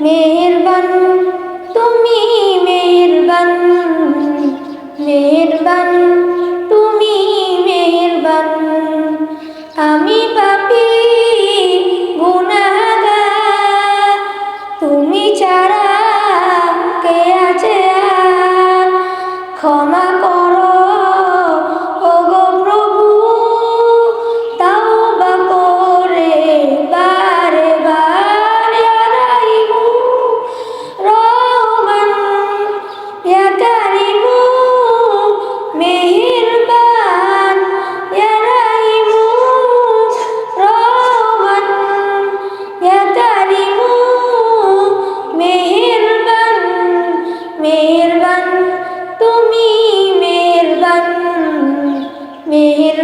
মেহেরবান তুমি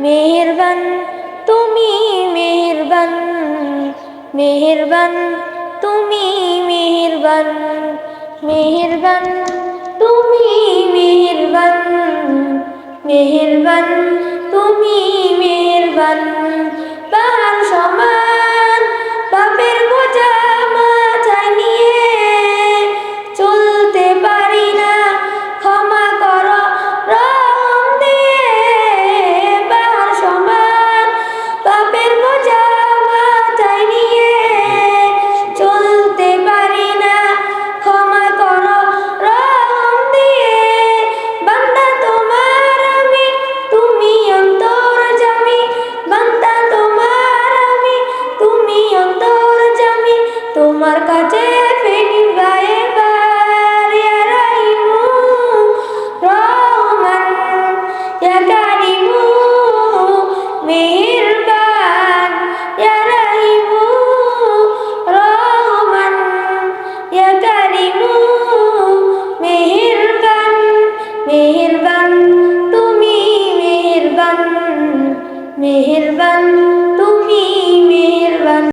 মেহেরবান তুমি মেহেরবান মেহেরবান তুমি মেহেরবান মেহেরবান তুমি মেহেরবান মেহেরবান তুমি মেহেরবান বাহার সম मेहरबान